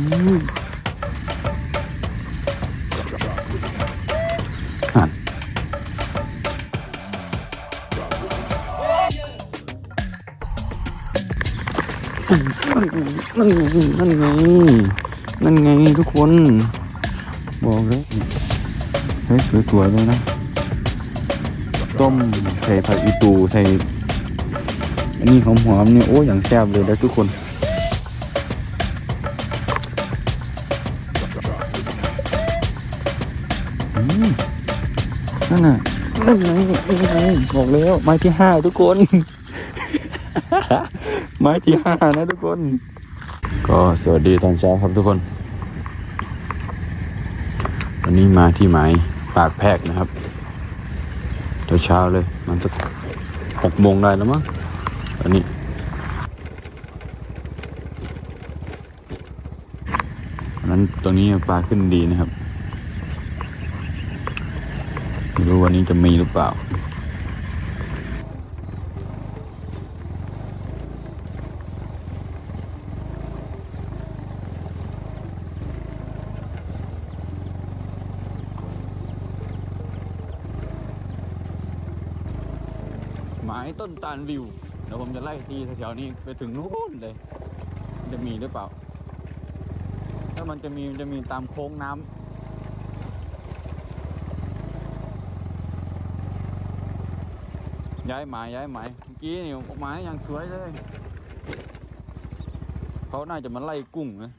นั่นไงนั่นไงนั่นไงทุกคน บอกเลยเฮ้ยสวยๆเลยนะ ต้มใส่ผักอีตูใส่ อันนี้หอมๆเนี่ยโอ้อย่างแซ่บเลยนะทุกคน นั่นน่ะนั่นไงนั่นไงบอกแล้วไม้ที่ห้าทุกคน ไม้ที่ห้านะทุกคน ก็สวัสดีตอนเช้าครับทุกคน วันนี้มาที่หมายปากแพรกนะครับเช้าๆเลยมันสักหกโมงได้แล้วมั้งตอนนี้นั้นตรงนี้ปลาขึ้นดีนะครับ ไม่รู้วันนี้จะมีหรือเปล่าหมายต้นตาลวิว เดี๋ยวผมจะไล่ทีแถวๆนี้ไปถึงนู้นเลย จะมีหรือเปล่า ถ้ามันจะมีมันจะมีตามโค้งน้ำ ย้ายหมายย้ายหมายเมื่อกี้นี่หมายยังสวยเลยเขาน่าจะมาไล่กุ้งนะ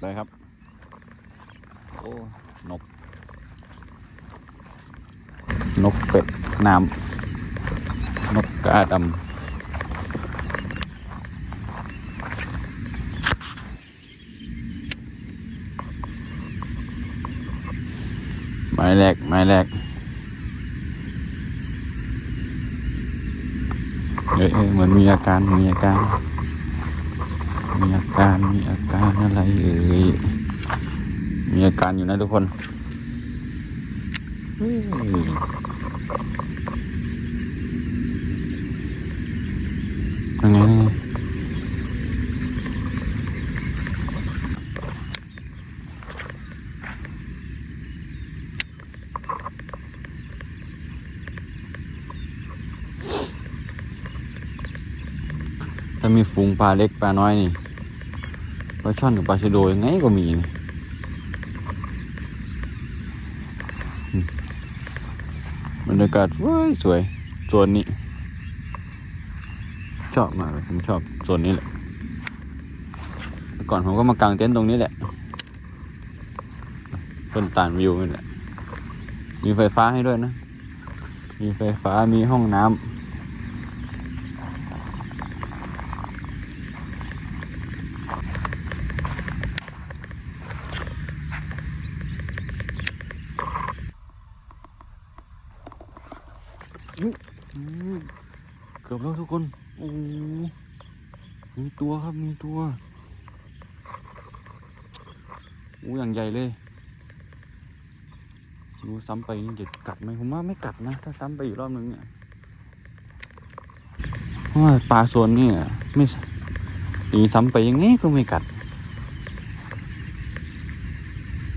ไปครับ โอ้ นก นกเป็ดน้ำนกกาดำ ไม้แรก ไม้แรกเอ้ยเอ้ยเหมือนมีอาการ มีอาการ มีอาการ มีอาการอะไรเอ่ย มีอาการอยู่นะทุกคนเฮ้ยยังไงยังไงถ้ามีฝูงป ลาเล็กปลาน้อยนี่ปลาช่อนกับปลาชะโดยังไงก็มีบรรยากาศว้ยสวยโซนนี้ ชอบมากเลยผมชอบโซนนี้แหละก่อนผมก็มากางเต็นท์ตรงนี้แหละต้นตาลวิวนี่แหละมีไฟฟ้าให้ด้วยนะ มีไฟฟ้ามีห้องน้ำ อืมเกือบแล้วทุกคน โอ้โหมี ตัวครับมีตัวโอ้อย่างใหญ่เลยดูซ้ำไปนี่จะกัดไหมผมว่าไม่กัดนะ ถ้าซ้ำไปอีกรอบนึงเนี่ยเพราะว่าปลาโซนนี่ไม่ตีซ้ำไปยังไงก็ไม่กัด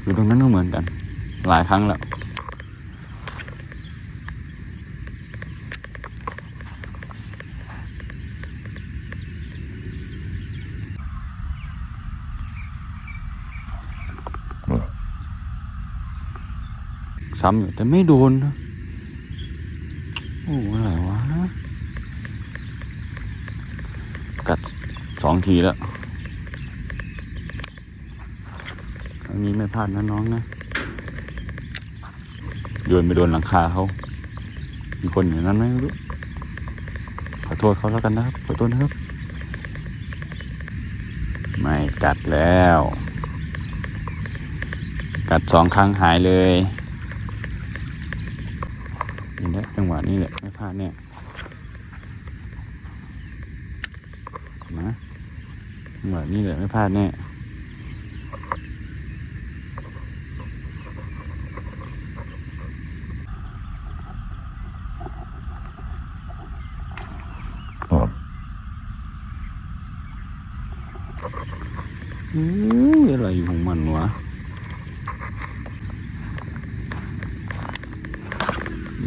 อยู่ตรงนั้นก็เหมือนกัน หลายครั้งแล้ว ซ้ำอยู่แต่ไม่โดนนะโอ้อะไรวะ กัดสองทีแล้วอันนี้ไม่พลาดนะน้องนะโยนไปโดนหลังคาเขา มีคนอยู่นั้นไหมรู้ ขอโทษเขาแล้วกันนะครับ ขอโทษนะครับ ไม่กัดแล้ว กัดสองครั้งหายเลยะนี่แหละไม่พลาดเนี่ยนะจังหวะนี่แหละไม่พลาดแน่อืออะไรของมันวะ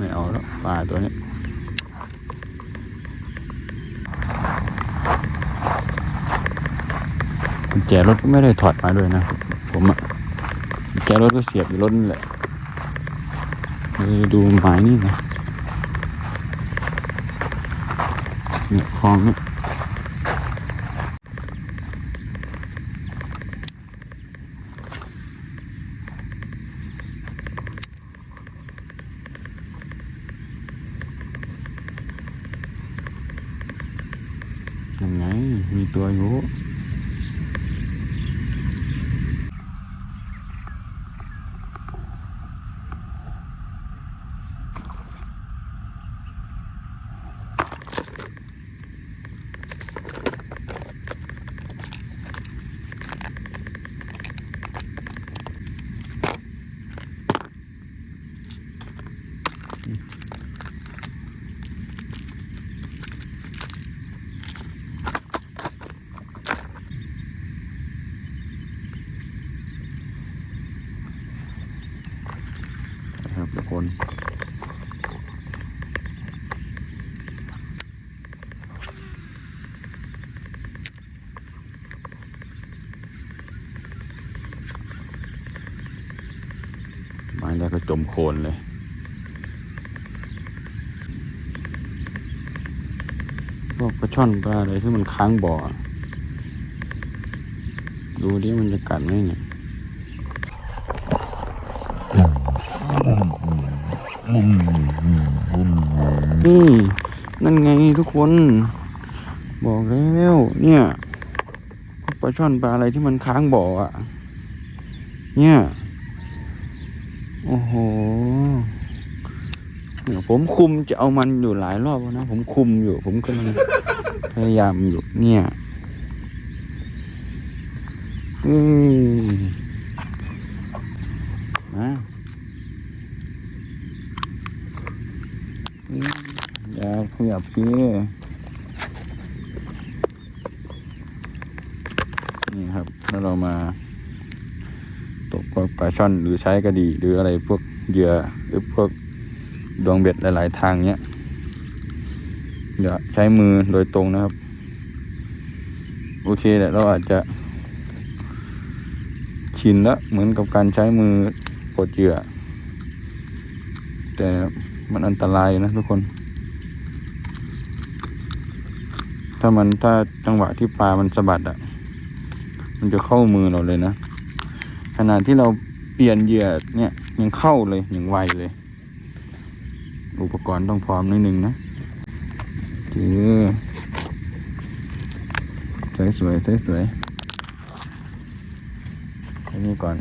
ไม่เอาแล้วปลาตัวนี้กุญแจรถก็ไม่ได้ถอดมาด้วยนะ ผมอะกุญแจรถก็เสียบอยู่รถนี่แหละดูหมายนี่นะเนี่ยคลองเนี่ยยังไง มี แล้วก็จมโคลนเลย พวกปลาช่อนปลาอะไรที่มันค้างบ่อ ดูดิมันจะกัดไหมเนี่ยนี่นั่นไงทุกคน บอกแล้ว เนี่ยปลาช่อนปลาอะไรที่มันค้างบ่ออะ เนี่ย โอ้โหเนี่ยผมคุมจะเอามันอยู่หลายรอบแล้วนะ ผมคุมอยู่ ผมกำลังพยายามอยู่เนี่ยอืมมาอืมอย่าขยับสินี่ครับ แล้วเรามา ตกปลาช่อนหรือใช้กระดีหรืออะไรพวกเหยื่อหรือพวกดวงเบ็ดหลาย ๆ ทางเนี้ยอย่าใช้มือโดยตรงนะครับ โอเคแหละเราอาจจะ ชินแล้วเหมือนกับการใช้มือปลดเหยื่อ แต่มันอันตรายนะทุกคน ถ้ามันถ้าจังหวะที่ปลามันสะบัดอะ มันจะเข้ามือเราเลยนะ ขนาดที่เราเปลี่ยนเหยื่อเนี่ยยังเข้าเลยยังไวเลย อุปกรณ์ต้องพร้อมนิดนึงนะเจอสวยสวยสวยสวยอันนี้ก่อน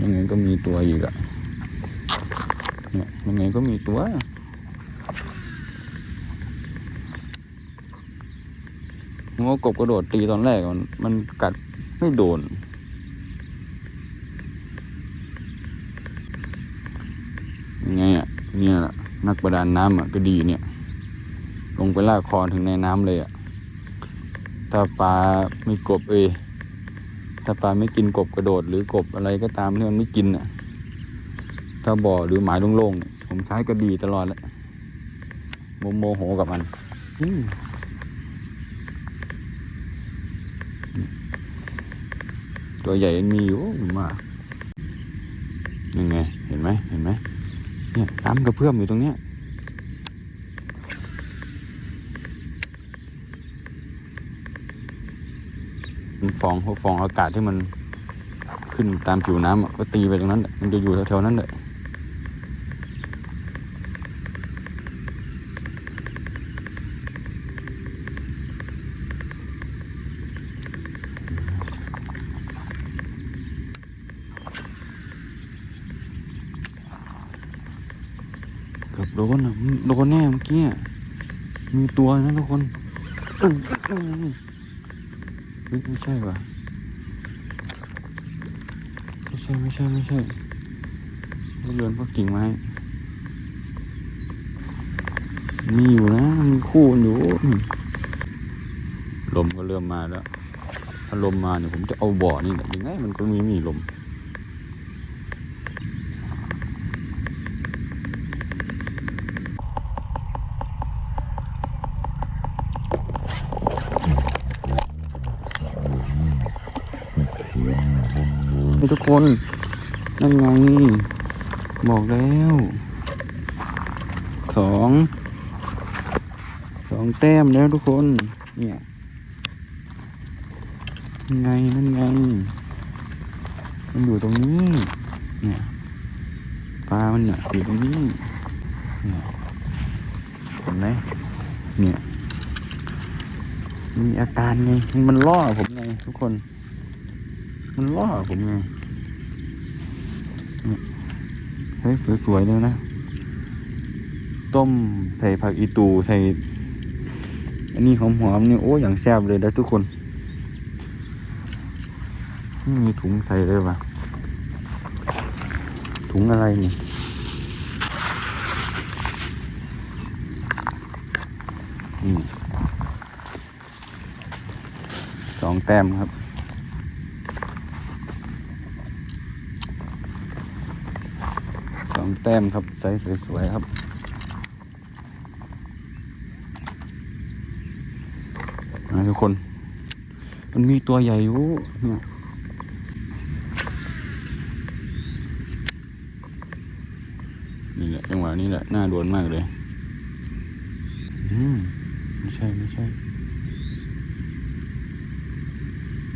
ยังไงก็มีตัวอีกอะเนี่ยยังไงก็มีตัวงอกบกระโดดตีตอนแรกมันมันกัดไม่โดน ยังไงอะ เนี่ยแหละนักประดานน้ำอะก็ดีเนี่ย ลงไปลากคอถึงในน้ำเลยอะ ถ้าปลาไม่กบเอยถ้าปลาไม่กินกบกระโดดหรือกบอะไรก็ตามที่มันไม่กินอะ ถ้าบ่อหรือหมายโล่งๆเนี่ยผมใช้กระดีตลอดแหละโมโมโหกับมันอืมตัวใหญ่ยังมีอยู่ผมว่ายังไง เห็นไหมเห็นไหม เนี่ยน้ำกระเพื่อมอยู่ตรงเนี้ยมันฟองพวฟองอากาศที่มันขึ้นตามผิวน้ำก็ตีไปตรงนั้น มันจะอยู่แถวๆนั้นเลย โดนอะโดนแน่เมื่อกี้มีตัวนะทุกคนไม่ใช่ว่ะไม่ใช่ไม่ใช่ไม่ใช่ไม่เรือนพวกกิ่งไม้มีอยู่นะ มีคู่อยู่ลมก็เริ่มมาแล้ว ถ้าลมมาเนี่ยผมจะเอาบ่อนี่แหละยังไงมันก็ม่มีลม ทุกคน นั่นไง บอกแล้วสองสองแต้มแล้วทุกคน เนี่ยนั่นไงนั่นไง มันอยู่ตรงนี้ เนี่ยปลา มันเนี่ยอยู่ตรงนี้เนี่ยเห็นไหมเนี่ยมีอาการไง มันล่อผมไงทุกคน มันล่อผมไงเฮ้ยสวยๆเลยนะ ต้มใส่ผักอีตูใส่ อันนี้หอมๆเนี่ยโอ้อย่างแซ่บเลยนะทุกคนไม่มีถุงใส่เลยว่ะ ถุงอะไรนี่อืมสองแต้มครับ สอง แต้มครับไซส์สวยๆครับนะทุกคน มันมีตัวใหญ่อยู่เนี่ยนี่แหละจังหวะนี้แหละน่าโดนมากเลย อืมไม่ใช่ไม่ใช่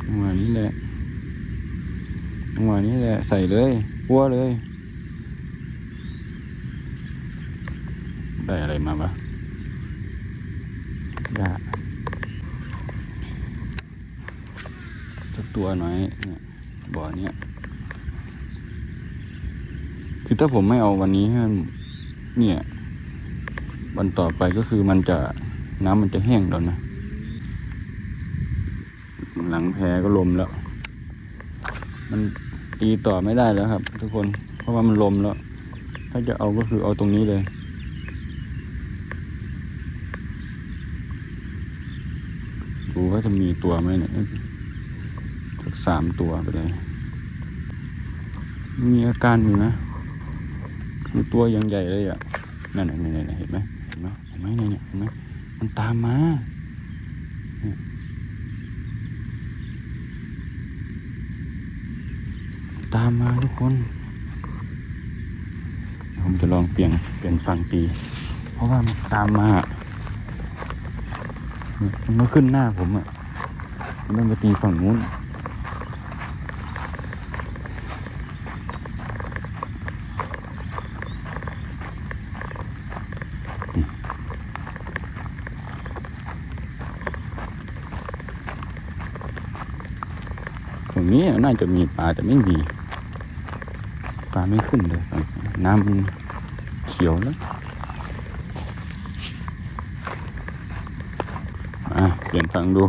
จังหวะนี้แหละจังหวะนี้แหละใส่เลยพัวเลย ได้อะไรมาปะยาสักตัวหน่อยเนี่ยบ่อเนี้ยคือถ้าผมไม่เอาวันนี้ให้มันเนี่ย วันต่อไปก็คือมันจะน้ำมันจะแห้งแล้วนะ หลังแพก็ลมแล้ว มันตีต่อไม่ได้แล้วครับ ทุกคน เพราะว่ามันลมแล้ว ถ้าจะเอาก็คือเอาตรงนี้เลย ดูว่าจะมีตัวไหมเนี่ยสักสามตัวไปเลย มีอาการอยู่นะ คือตัวยังใหญ่เลยอะ นั่นน่ะนี่ๆเห็นไหมเห็นไหมเห็นไหมเนี่ยเนี่ยเห็นไหมมันตามมาตามมาทุกคน ผมจะลองเปลี่ยนเปลี่ยนฝั่งตี เพราะว่ามันตามมา มันมาขึ้นหน้าผมอะมันต้องไปตีฝั่งนู้นตรงนี้น่าจะมีปลาแต่ไม่มี ปลาไม่ขึ้นเลย น้ำมันเขียวแล้ว อะ เปลี่ยนฟังดู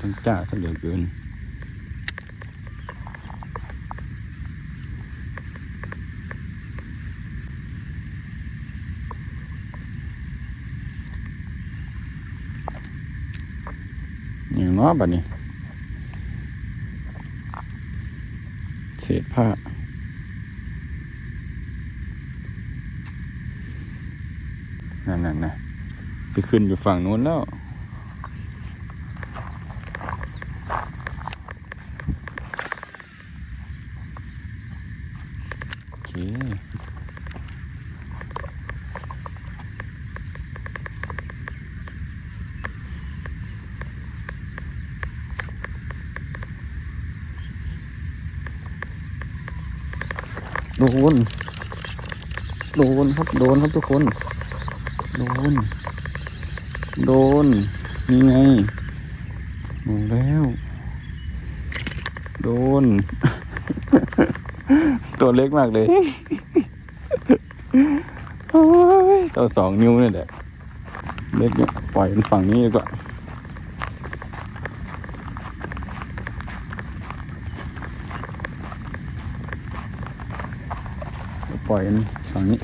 ต้องจ้าซะเหลือเกินอย่างน้อบัดนี้ เศษผ้า นั่นนั่นนะไปขึ้นอยู่ฝั่งนู้นแล้ว โอเคโดน โดนครับ โดนครับทุกคน โดน โดนนี่ไงบอกแล้ว โดน ตัวเล็กมากเลยโอ้ยตัวสองนิ้วนี่แหละ เล็กเนี่ยปล่อยมันฝั่งนี้ดีกว่าปล่อยมันฝั่งนี้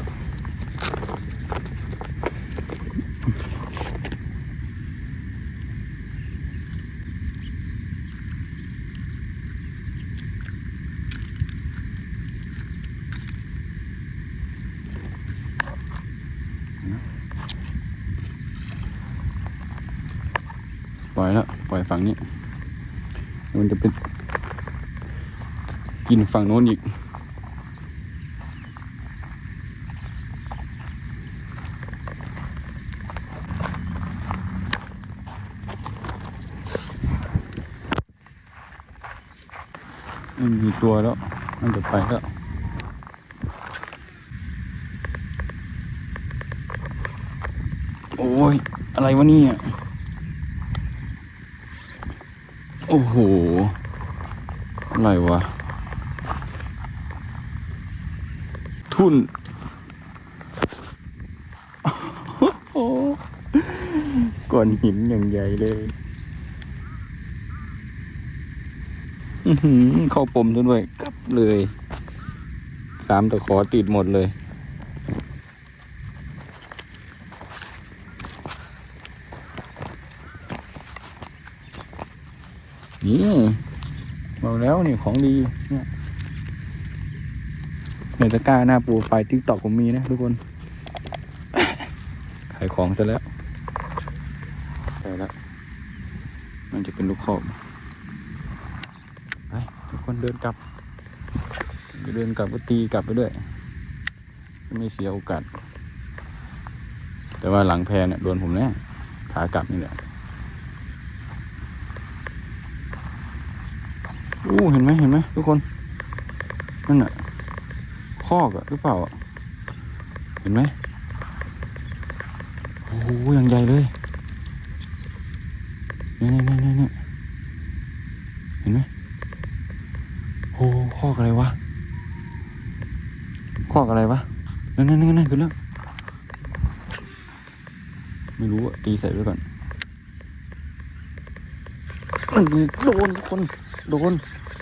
ล่อยแล้ว ปล่อยฝั่งนี้ มันจะไป กินฝั่งโน้นอีกไม่มีตัวแล้ว มันจะไปแล้วโอ้ย อะไรวะเนี่ย โอ้โห อะไรวะ ทุ่นก้อนหินอย่างใหญ่เลยเข้าปมซะด้วยกลับเลย สามตะขอติดหมดเลย นี่บอกแล้วนี่ของดีเนี่ย ในตะกร้าหน้าปูไฟทิกตอกผมมีนะทุกคน ขายของซะแล้วไปแล้วมันจะเป็นลูกขอบไปทุกคนเดินกลับ เดินกลับก็ตีกลับไปด้วย ไม่เสียโอกาส แต่ว่าหลังแพเนี่ยโดนผมแน่ขากลับนี่แหละอู้เห็นไหมเห็นไหมทุกคน นั่นน่ะ คอกอะหรือเปล่า เห็นไหมโอ้โหอย่างใหญ่เลยเนี่ยเนี่ยเนี่ยเนี่ยเห็นไหมโอ้คอกอะไรวะคอกอะไรวะนั่นนั่นนั่นนั่นคือเรื่องไม่รู้อะตีใส่ไว้ก่อนโดนทุกคนโดน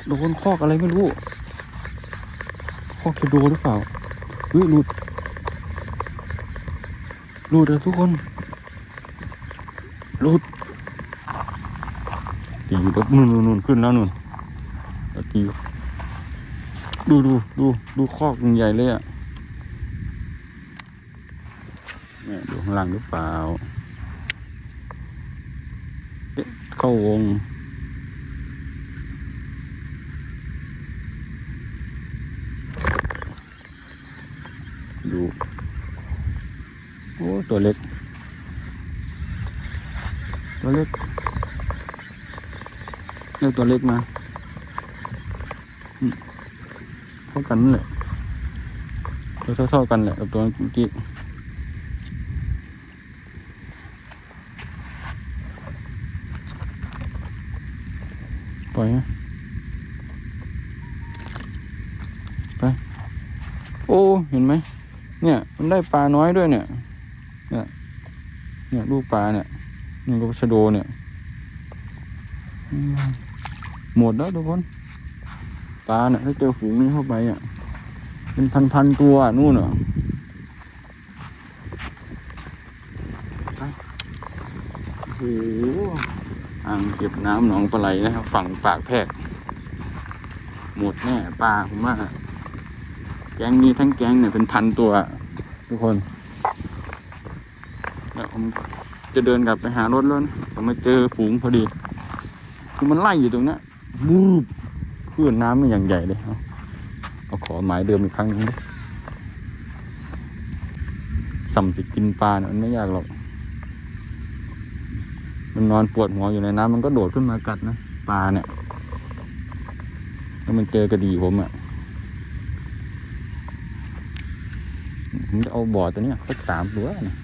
โดนคอกอะไรไม่รู้ อกจะโดนหรือเปล่าเฮ้ยหลุดหลุดเลยทุกคนหลุดตีแล้วนู่นนู่นนู่นขึ้นแล้วนู่นตีดูดูดูดูคอกใหญ่เลยอะเนี่ยดูข้างล่างหรือเปล่าเอ๊ะเข้าวง ดู โอ้ ตัวเล็ก ตัวเล็กเรียกตัวเล็กมาเท่ากันนั่แหละตัวเท่าๆกันแหละกับตัวเมื่อกี้ปล่อยไปโอ้ เห็นไหม เนี่ย มันได้ปลาน้อยด้วยเนี่ย เนี่ยเนี่ยลูกปลาเนี่ยนี่ก็ชะโดเนี่ยหมดแล้วทุกคนปลาเนี่ยถ้าเจอฝูงนี้เข้าไปอะเป็นพันๆตัวนู่นอะไปโอ้โหอ่างเก็บน้ำหนองปลาไหลนะครับ ฝั่งปากแพรกหมดแน่ปลาผมว่าแก๊งนี้ทั้งแก๊งเนี่ยเป็นพันตัว ทุกคน แล้วผมจะเดินกลับไปหารถแล้วผมมาเจอฝูงพอดี คือมันไล่อยู่ตรงนี้บูบคลื่นน้ำมันอย่างใหญ่เลยเอาขอหมายเดิมอีกครั้งนึงสัมสิกินปลาเนี่ยมันไม่ยากหรอก มันนอนปวดหัวอยู่ในน้ำมันก็โดดขึ้นมากัดนะปลาเนี่ยแล้วมันเจอกระดีผมอะผมจะเอาบ่อตัวเนี้ยสักสามตัวเนี่ย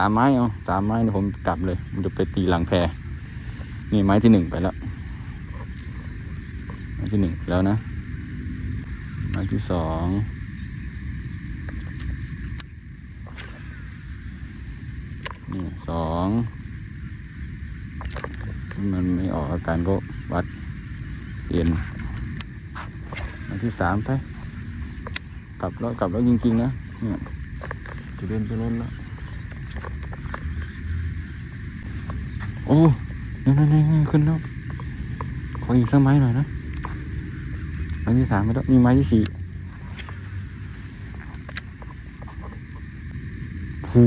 สามไม้เอาสามไม้เนี่ยผมกลับเลยผมจะไปตีหลังแพนี่ไม้ที่หนึ่งไปแล้ว ไม้ที่หนึ่งแล้วนะ ไม้ที่สองนี่สองมันไม่ออกอาการก็วัดเปลี่ยนไม้ที่สามไปกลับแล้วกลับแล้วจริงๆนะเนี่ยจะเดินไปรถแล้ว โอ้นั่นนั่นขึ้นแล้ว ขออีกสักไม้หน่อยนะไม้ที่สามไปแล้วมีไม้ที่สี่หู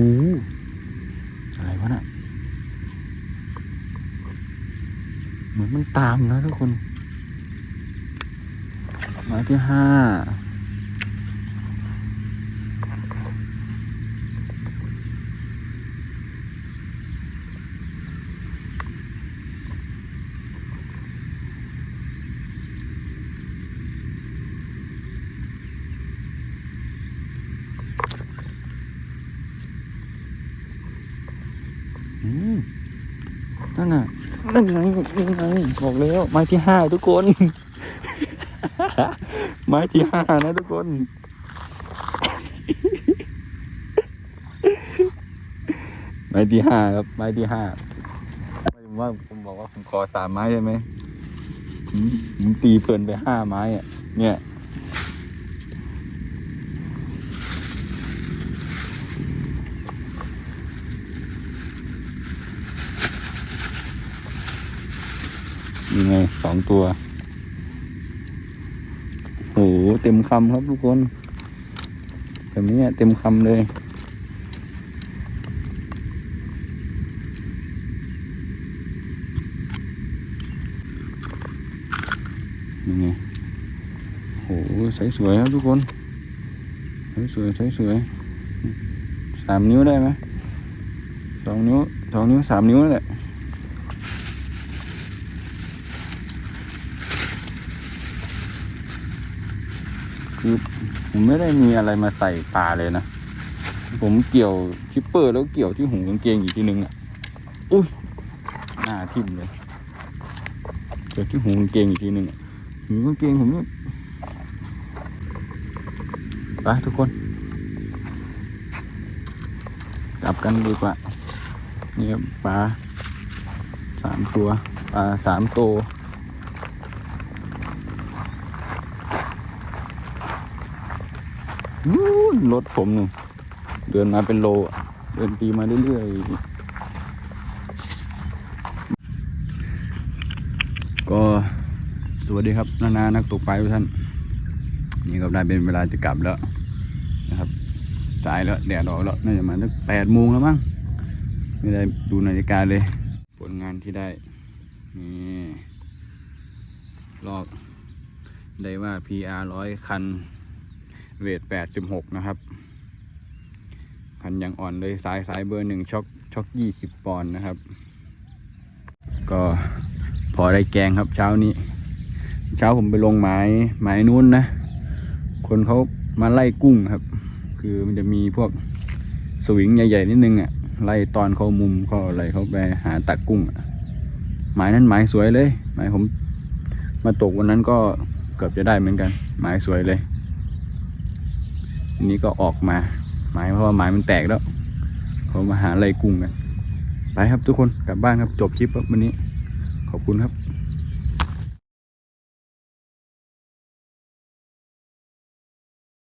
อะไรวะน่ะ เหมือนมันตามนะทุกคนหมายที่ห้า นั่นน่ะนั่นไงนั่นไงบอกแล้วไม้ที่ห้าทุกคน ไม้ที่ห้านะทุกคนไม้ที่ห้าครับ ไม้ที่ห้าผมว่าผมบอกว่าผมขอสามไม้ได้ไหมผมผมตีเพลินไปห้าไม้อะเนี่ย ยังไงสองตัวโอ้โหเต็มคำครับทุกคนแบบนี้เต็มคำเลยยังไงโอ้โหใสสวยครับทุกคนใสสวยใสสวยสามนิ้วได้ไหมสองนิ้วสองนิ้วสามนิ้วนั่นแหละ คือ ผมไม่ได้มีอะไรมาใส่ปลาเลยนะ ผมเกี่ยวคิปเปอร์แล้วเกี่ยวที่หูกางเกงอีกทีนึงอะอุ้ยหน้าทิ่มเลยเกี่ยวที่หูกางเกงอีกทีนึงอะหูกางเกงผมเนี่ยไปทุกคน กลับกันดีกว่านี่ครับปลาสามตัวปลาสามตั นู่นรถผมนี่เดินมาเป็นโล เดินตีมาเรื่อยๆ ก็สวัสดีครับ นานานักตกปลาทุกท่าน นี่ก็ได้เป็นเวลาจะกลับแล้วนะครับ สายแล้วแดดออกแล้ว น่าจะมาตั้งแปดโมงแล้วมั้ง ไม่ได้ดูนาฬิกาเลย ผลงานที่ได้ นี่ลอกได้ว่า PR ร้อยคัน เวทแปดสิบหกนะครับ คันยังอ่อนเลยสายสายเบอร์หนึ่งช็อกช็อกยี่สิบปอนด์นะครับ ก็พอได้แกงครับเช้านี้ เช้าผมไปลงหมายหมายนู้นนะ คนเขามาไล่กุ้งครับ คือมันจะมีพวกสวิงใหญ่ๆนิดนึงอะไล่ตอนเขามุมเขาอะไรเขาไปหาตักกุ้งอะหมายนั้นหมายสวยเลย หมายผม มาตกวันนั้นก็เกือบจะได้เหมือนกัน หมายสวยเลย ทีนี้ก็ออกมาหมายเพราะว่าหมายมันแตกแล้วเขามาหาอะไรกุ้งกันไปครับทุกคนกลับบ้านครับจบคลิปครับวันนี้ ขอบคุณครับ